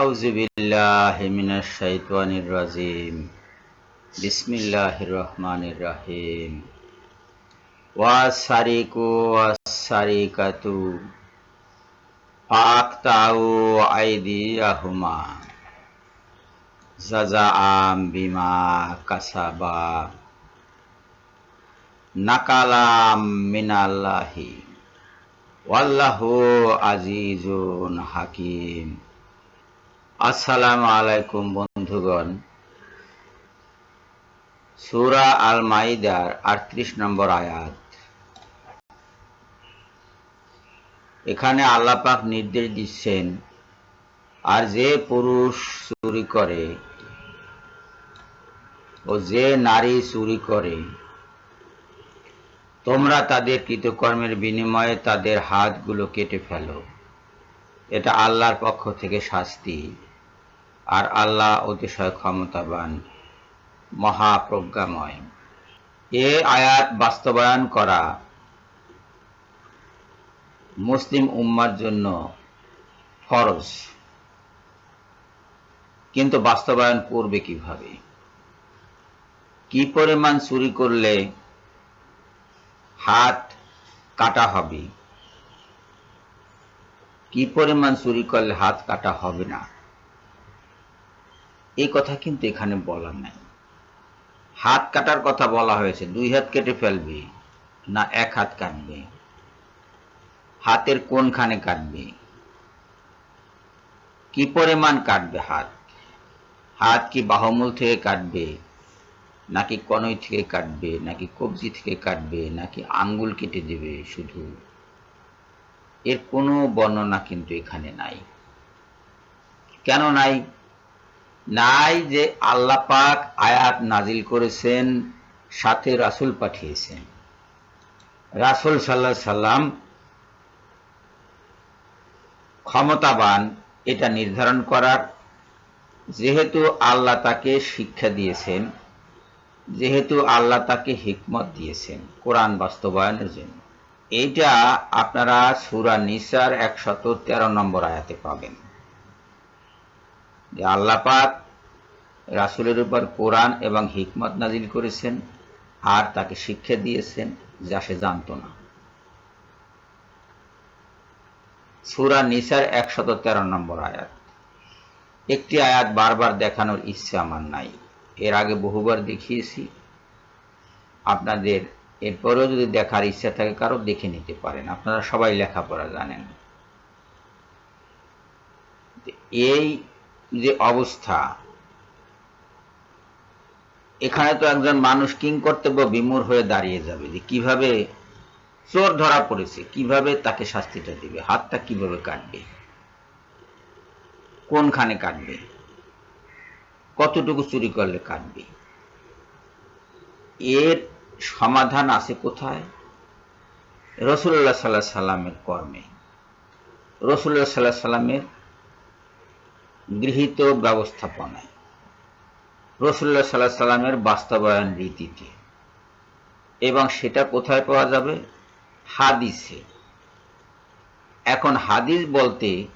আউজিবিল্লাহিমিনাশাইতানির রাজিম। বিসমিল্লাহির রহমানির রাহিম। ওয়াসারিকু ওয়াসারিকাতু ফাকতাউ আইদিয়াহুমা জাজাআম বিমা কাসাবা নাকালাম মিনাল্লাহি। ওয়াল্লাহু আজিজুন হাকিম। আসসালামু আলাইকুম বন্ধুগণ। সূরা আল মাইদার আটত্রিশ নম্বর আয়াত। এখানে আল্লাহ পাক নির্দেশ দিচ্ছেন, আর যে পুরুষ চুরি করে ও যে নারী চুরি করে, তোমরা তাদের কৃতকর্মের বিনিময়ে তাদের হাতগুলো কেটে ফেলো। এটা আল্লাহর পক্ষ থেকে শাস্তি। আর আল্লাহ অতিশয় ক্ষমতাবান, মহাপ্রজ্ঞাময়। এ আয়াত বাস্তবায়ন করা মুসলিম উম্মার জন্য ফরজ, কিন্তু বাস্তবায়ন করবে কীভাবে? কি পরিমাণ চুরি করলে হাত কাটা হবে? কি পরিমাণ চুরি করলে হাত কাটা হবে না? এই কথা কিন্তু এখানে বলা নাই। হাত কাটার কথা বলা হয়েছে, দুই হাত কেটে ফেলবে, না এক হাত কাটবে। হাতের কোনখানে কাটবে? কি পরিমাণ কাটবে হাত? হাত কি বাহমূল থেকে কাটবে, নাকি কনই থেকে কাটবে, নাকি কবজি থেকে কাটবে, নাকি আঙ্গুল কেটে দেবে শুধু? এর কোনো বর্ণনা কিন্তু এখানে নাই। কেন নাই? নাই যে আল্লাহ পাক আয়াত নাজিল করেছেন, সাথে রাসুল পাঠিয়েছেন। রাসুল সাল্লাহ সাল্লাম ক্ষমতাবান, এটা নির্ধারণ করার। যেহেতু আল্লাহ তাকে শিক্ষা দিয়েছেন, যেহেতু আল্লাহ তাকে হিকমত দিয়েছেন কোরআন বাস্তবায়নের জন্য। এইটা আপনারা সুরা নিসার একশত তেরো নম্বর আয়াতে পাবেন। যে আল্লাহ পাক রাসুলের উপর কোরআন এবং হিকমত নাজিল করেছেন আর তাকে শিক্ষা দিয়েছেন যা সে জানত না। সুরা নিসার একশত তেরো নম্বর আয়াত। একটি আয়াত বারবার দেখানোর ইচ্ছে আমার নাই। এর আগে বহুবার দেখিয়েছি। আপনাদের এরপরেও যদি দেখার ইচ্ছা থাকে কারও দেখে নিতে পারেন। আপনারা সবাই লেখাপড়া জানেন। এই যে অবস্থা। এখানে তো একজন মানুষ কিং কর্তব্য বিমূর হয়ে দাঁড়িয়ে যাবে যে কীভাবে চোর ধরা পড়েছে, কীভাবে তাকে শাস্তিটা দিবে, হাতটা কীভাবে কাটবে, কোনখানে কাটবে, কতটুকু চুরি করলে কাটবে, এর সমাধান আছে কোথায়? রসুল্লাহ সাল্লাহ সাল্লামের কর্মে। রসুল্লাহ সাল্লাহ সাল্লামের গৃহীত ব্যবস্থাপনায়। রসুল্লাহ সাল্লাহ সাল্লামের বাস্তবায়ন রীতিতে। এবং সেটা কোথায় পাওয়া যাবে? হাদিসে। এখন হাদিস বলতে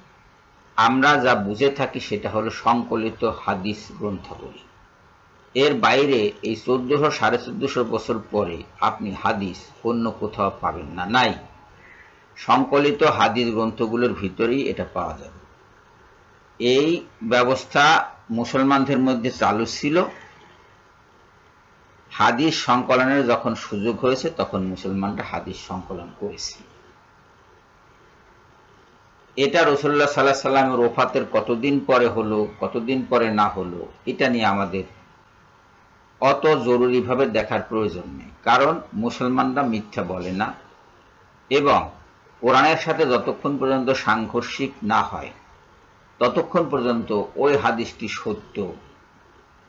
আমরা যা বুঝে থাকি সেটা হলো সংকলিত হাদিস গ্রন্থাবলী। এর বাইরে এই চোদ্দশো সাড়ে চোদ্দশো বছর পরে আপনি হাদিস অন্য কোথাও পাবেন না, নাই। সংকলিত হাদিস গ্রন্থগুলোর ভিতরেই এটা পাওয়া যাবে। এই ব্যবস্থা মুসলমানদের মধ্যে চালু ছিল। হাদিস সংকলনের যখন সুযোগ হয়েছে, তখন মুসলমানরা হাদিস সংকলন করেছে এটা রসুল্লাহ সাল্লাহ সাল্লামের ওফাতের কতদিন পরে হলো, কতদিন পরে না হলো, এটা নিয়ে আমাদের অত জরুরিভাবে দেখার প্রয়োজন নেই। কারণ মুসলমানরা মিথ্যা বলে না। এবং কোরআনের সাথে যতক্ষণ পর্যন্ত সাংঘর্ষিক না হয় ততক্ষণ পর্যন্ত ওই হাদিসটি সত্য।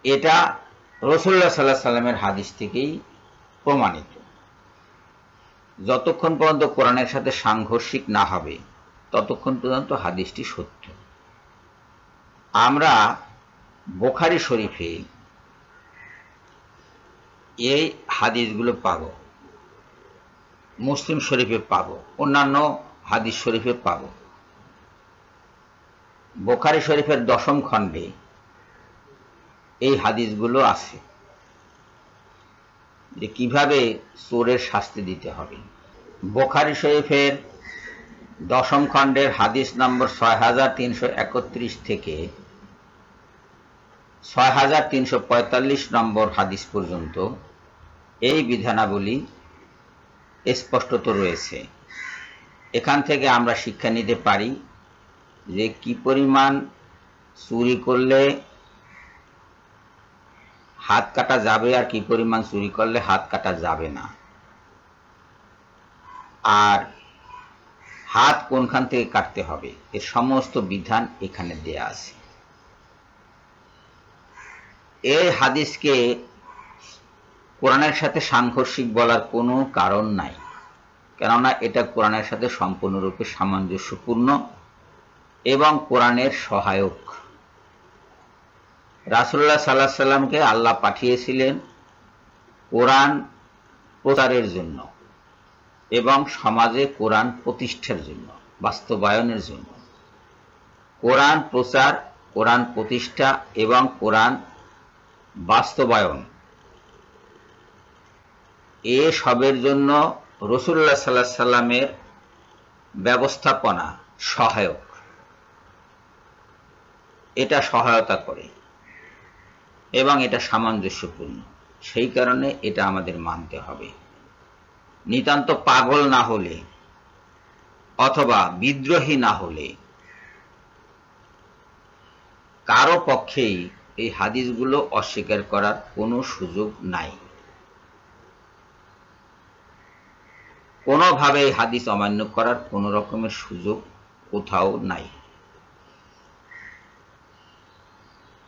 এটা রসুল্লাহ সাল্লাহ সাল্লামের হাদিস থেকেই প্রমাণিত। যতক্ষণ পর্যন্ত কোরআনের সাথে সাংঘর্ষিক না হবে, ততক্ষণ পর্যন্ত হাদিসটি সত্য। আমরা বোখারি শরীফে এই হাদিসগুলো পাব, মুসলিম শরীফে পাব, অন্যান্য হাদিস শরীফে পাব। বোখারি শরীফের দশম খণ্ডে এই হাদিসগুলো আছে যে কীভাবে চোরের শাস্তি দিতে হবে। বোখারি শরীফের দশম খণ্ডের হাদিস নম্বর ছয় হাজার তিনশো একত্রিশ থেকে ছয় হাজার তিনশো পঁয়তাল্লিশ নম্বর হাদিস পর্যন্ত এই বিধানাবলী স্পষ্টত রয়েছে। এখান থেকে আমরা শিক্ষা নিতে পারি যে কি পরিমাণ চুরি করলে হাত কাটা যাবে আর কি পরিমাণ চুরি করলে হাত কাটা যাবে না। আর হাত কোনখান থেকে কাটতে হবে? এর সমস্ত বিধান এখানে দেয়া আছে। এই হাদিসকে কোরআনের সাথে সাংঘর্ষিক বলার কোনো কারণ নাই। কেননা এটা কোরআনের সাথে সম্পূর্ণরূপে সামঞ্জস্যপূর্ণ। এবং কোরআনের সহায়ক। রাসুল্লাহ সাল্লাহ সাল্লামকে আল্লাহ পাঠিয়েছিলেন কোরআন প্রচারের জন্য এবং সমাজে কোরআন প্রতিষ্ঠার জন্য, বাস্তবায়নের জন্য। কোরআন প্রচার, কোরআন প্রতিষ্ঠা এবং কোরআন বাস্তবায়ন এ সবের জন্য রসুল্লাহ সাল্লাহ সাল্লামের ব্যবস্থাপনা সহায়ক। এটা সহায়তা করে এবং এটা সামঞ্জস্যপূর্ণ। সেই কারণে এটা আমাদের মানতে হবে। নিতান্ত পাগল না হলে অথবা বিদ্রোহী না হলে কারও পক্ষেই এই হাদিসগুলো অস্বীকার করার কোনো সুযোগ নাই। কোনোভাবে এই হাদিস অমান্য করার কোনো রকমের সুযোগ কোথাও নাই।